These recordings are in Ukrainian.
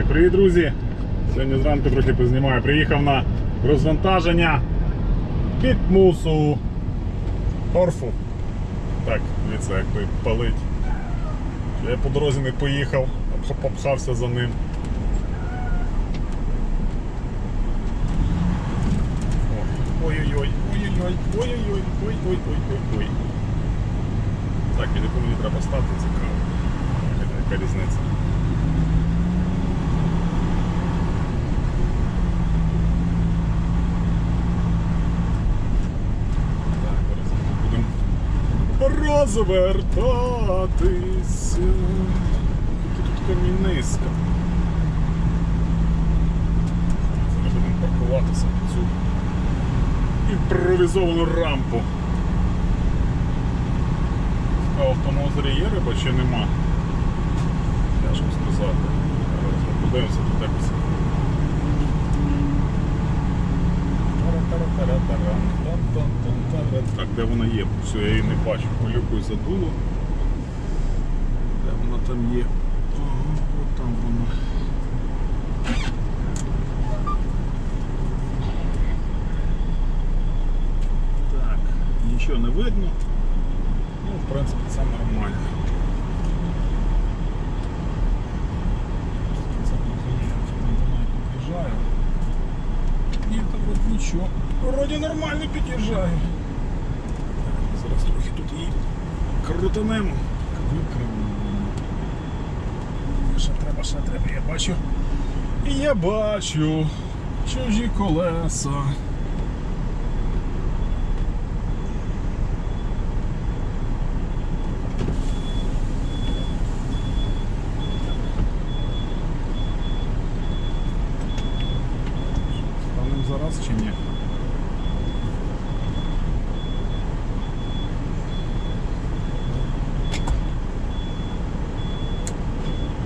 Так, привіт, друзі! Сьогодні зранку трохи познімаю. Приїхав на розвантаження під мусу торфу. Так, дивіться, як той палить. Я по дорозі не поїхав, попхався за ним. Ой-ой-ой, ой-ой-ой, ой-ой-ой, ой-ой-ой-ой-ой. Так, і яку мені треба стати, цікаво. Яка різниця? Так, зараз будемо розвертатися. Тут, камінниська. Зараз будемо паркуватися під цю імпровізовану рампу. Цікаво, в тому озері є риба чи нема? Тяжко сказати. Подивимося тут якось. Так, де вона є? Все, я її не бачу. Полюкою задуло. Де вона там є? Ага, от там вона. Так, нічого не видно. Ну, в принципі, це нормально. Це не розумію, чи він до неї під'їжджає. Ні, та от нічого. Вроді нормально під'їжджає. Зараз трохи тут її крутанемо. Ще треба, ще треба, я бачу. І я бачу чужі колеса. Станемо зараз чи ні?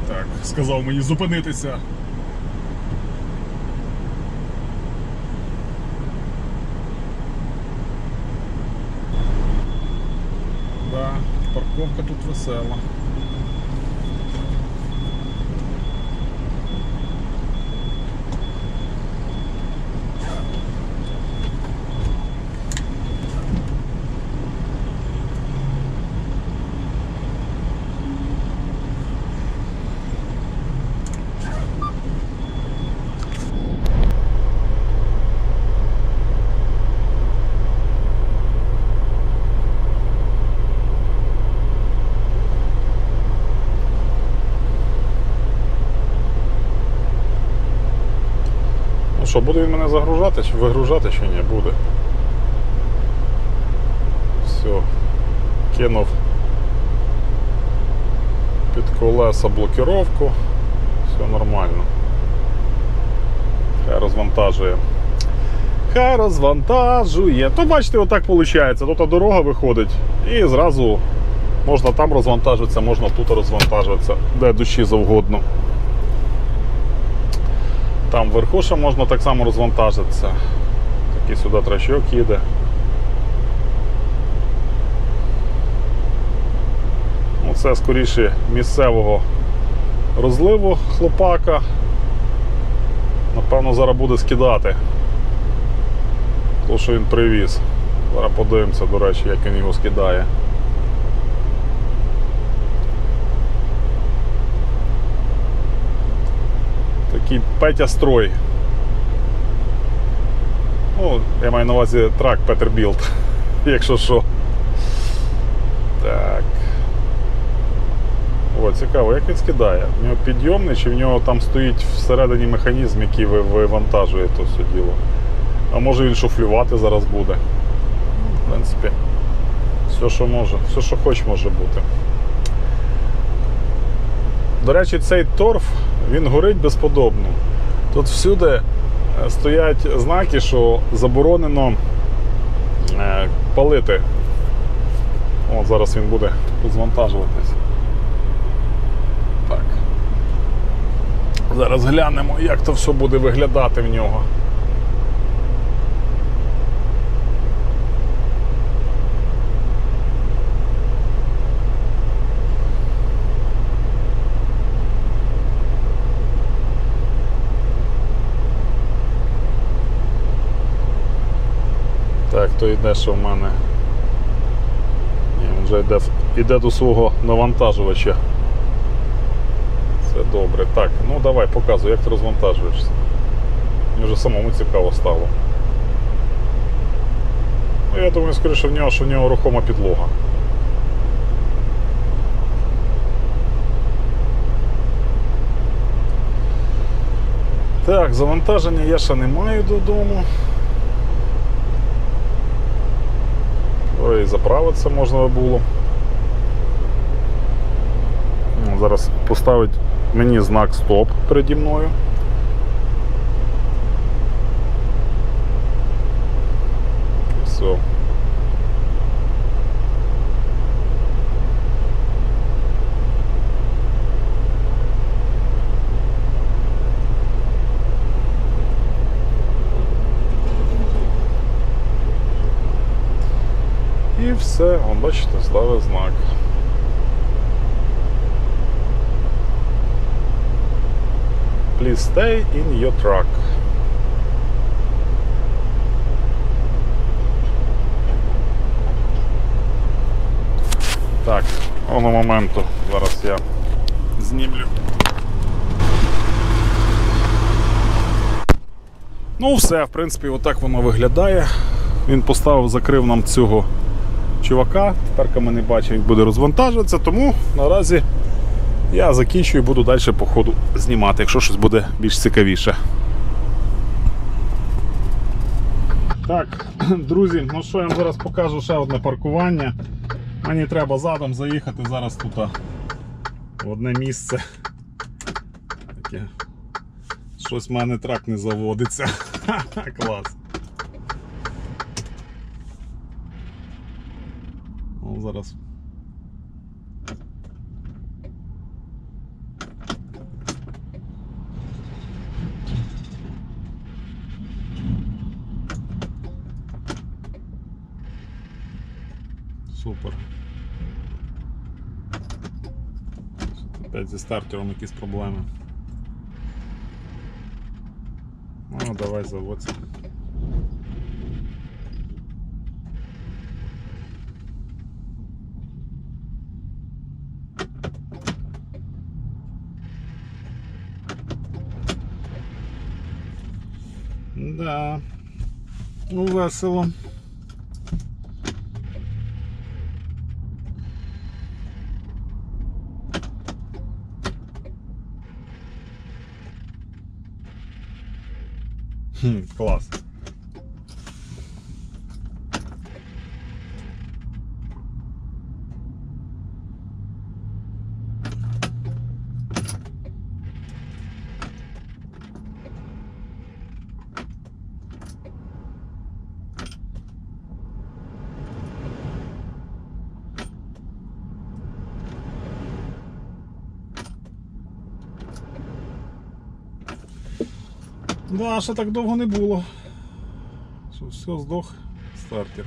Так, сказав мені зупинитися. Да, парковка тут весела. Що, буде він мене загружати чи вигружати чи ні? Буде. Все. Кинув під колеса блокировку. Все нормально. Хай розвантажує. Хай розвантажує. То бачите, отак виходить. Тут дорога виходить і зразу можна там розвантажитися, можна тут розвантажитися, де душі завгодно. Там вверху ще можна так само розвантажитися. Такий сюди трачок їде. Це скоріше місцевого розливу хлопака. Напевно, зараз буде скидати. То, що він привіз. Зараз подивимося, до речі, як він його скидає. Такий Петя строй. Ну, я маю на увазі трак Петербілд, якщо що. Так. О, цікаво, як він скидає? В нього підйомний чи в нього там стоїть всередині механізм, який ви- вивантажує то все діло. А може він шуфлювати зараз буде. В принципі, все, що може, все, що хоч може бути. До речі, цей торф він горить безподобно. Тут всюди е, стоять знаки, що заборонено е, палити. От зараз він буде розвантажуватись. Так. Зараз глянемо, як то все буде виглядати в нього. Так, то йде, що в мене. Ні, він вже йде, йде до свого навантажувача. Це добре. Так, ну давай показуй, як ти розвантажуєшся. Мені вже самому цікаво стало. Ну, я думаю, скоріше в нього, що в нього рухома підлога. Так, завантаження я ще не маю додому. Ой, заправитися можна було. Зараз поставить мені знак стоп переді мною. І Все. І все, он бачите, ставить знак. Please stay in your truck. Так, воно моменту. Зараз я знімлю. Ну, все, в принципі, отак воно виглядає. Він поставив, закрив нам цього чувака. Тепер ми не бачимо, як буде розвантажуватися, тому наразі я закінчую і буду далі по ходу знімати, якщо щось буде більш цікавіше. Так, друзі, ну що я вам зараз покажу ще одне паркування. Мені треба задом заїхати зараз тут в одне місце. Таке. Щось в мене трак не заводиться. Клас. О, зараз. Супер. Опять зі стартером якісь проблеми. Ну, давай заводься. Да. Ну, весело. Хм, клас. Да, ще так довго не було. Що все, здох стартер.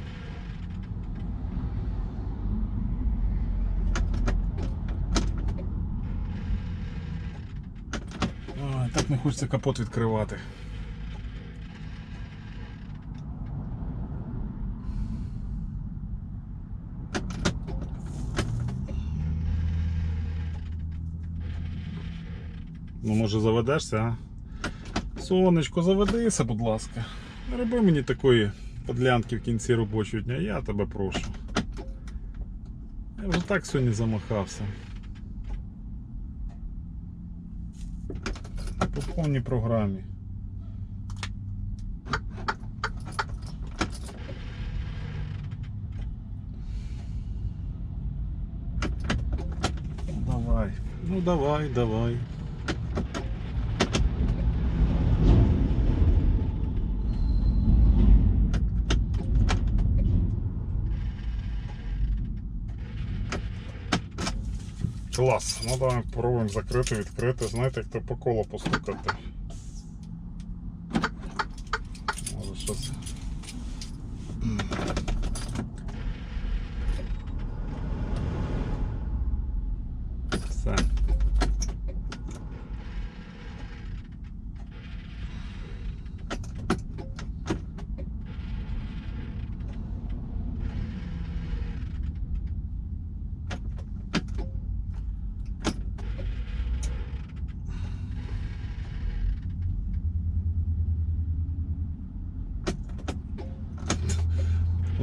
Ой, так не хочеться капот відкривати. Ну, може заведешся, а? Сонечко, заведися, будь ласка. Не роби мені такої подлянки в кінці робочого дня, я тебе прошу. Я вже так сьогодні замахався. По повній програмі. Давай, ну давай, давай. Клас. Ну давай попробуємо закрити, відкрити. Знаєте, як то по колу постукати.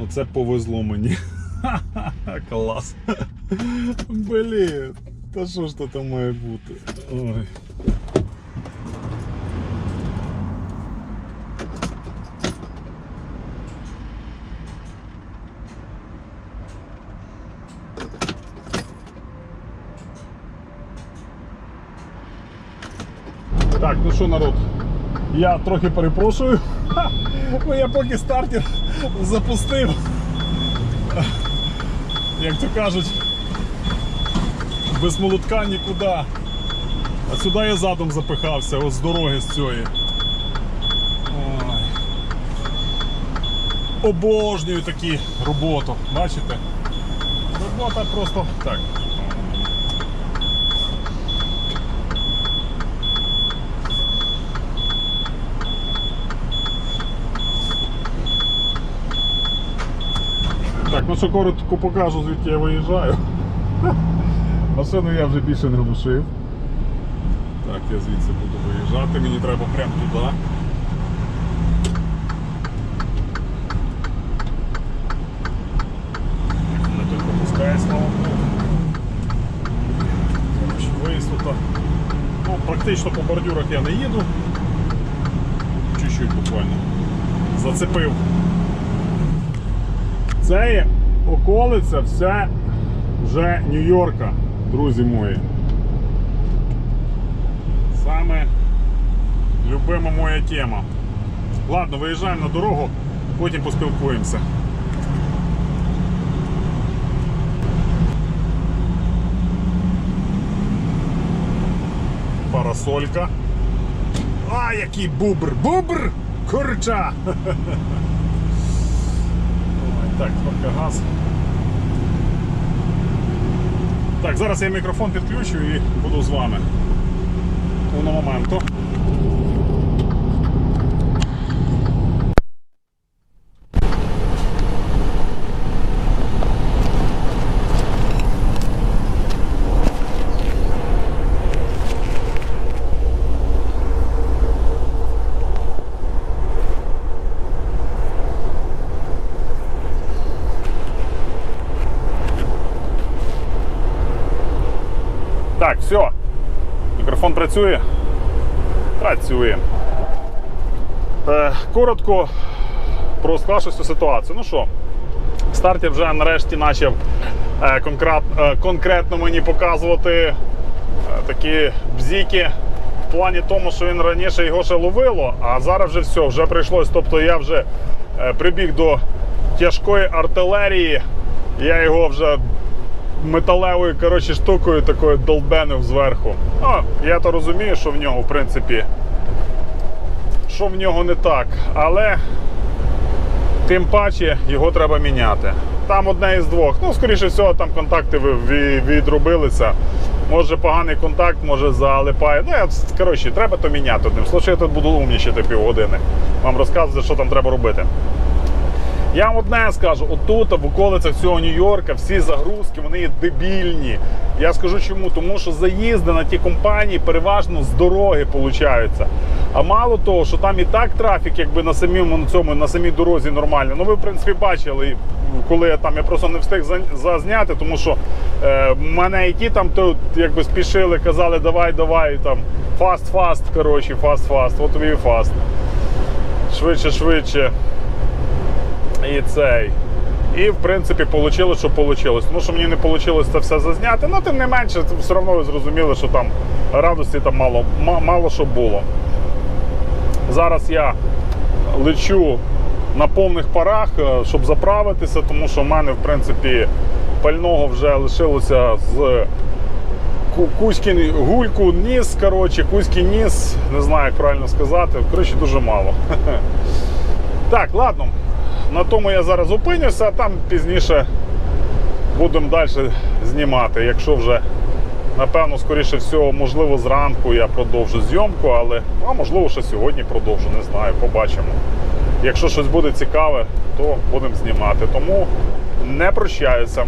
Оце повезло мені. Клас. Блін, та що ж то там має бути? Ой. Так, ну що, народ, я трохи перепрошую. Ха, бо я поки стартер Запустив. Як то кажуть, без молотка нікуди. А сюди я задом запихався, ось з дороги з цієї. Обожнюю такі роботу. Бачите? Робота просто так. Ну що коротко покажу, звідки я виїжджаю. Машину я вже більше не глушив. Так, я звідси буду виїжджати, мені треба прямо туди. Мене тут пропускає, слава Богу. Тут. Ну, практично по бордюрах я не їду. Чуть-чуть буквально. Зацепив. Це є околиця все вже Нью-Йорка, друзі мої. Саме любима моя тема. Ладно, виїжджаємо на дорогу, потім поспілкуємося. Парасолька. А, який бубр! Бубр! Курча! Так, тільки газ. Так, зараз я мікрофон підключу і буду з вами. Уно моменту. Так, все. Мікрофон працює? Працює. Е, коротко про склавшуюся ситуацію. Ну що, стартер вже нарешті почав е, е, конкретно мені показувати такі бзіки в плані тому, що він раніше його ще ловило, а зараз вже все, вже прийшлось. Тобто я вже прибіг до тяжкої артилерії, я його вже металевою коротше, штукою такою долбенив зверху. Ну, я то розумію, що в нього, в принципі, що в нього не так. Але тим паче його треба міняти. Там одне із двох. Ну, скоріше всього, там контакти відробилися. Може поганий контакт, може залипає. Ну, я, коротше, треба то міняти одним. Слухай, я тут буду умнічати півгодини. Вам розказувати, що там треба робити. Я вам одне скажу: отут, в околицях цього Нью-Йорка, всі загрузки вони є дебільні. Я скажу чому, тому що заїзди на ті компанії переважно з дороги получаються. А мало того, що там і так трафік, якби на самому на цьому на самій дорозі нормально. Ну ви в принципі бачили, коли я там я просто не встиг зазняти, тому що е, мене і ті там то якби спішили, казали, давай, давай там фаст-фаст. Коротше, фаст-фаст. От і фаст. Швидше, швидше і цей. І в принципі вийшло, що вийшло. Тому що мені не вийшло це все зазняти. Ну, тим не менше, все одно ви зрозуміли, що там радості там мало, ма- мало що було. Зараз я лечу на повних парах, е, щоб заправитися, тому що в мене, в принципі, пального вже лишилося з Ку- Кузькін гульку ніс, коротше, Кузький ніс, не знаю, як правильно сказати. Коротше, дуже мало. Так, ладно. На тому я зараз зупинюся, а там пізніше будемо далі знімати. Якщо вже, напевно, скоріше всього, можливо, зранку я продовжу зйомку, але а можливо, ще сьогодні продовжу, не знаю, побачимо. Якщо щось буде цікаве, то будемо знімати. Тому не прощаюся.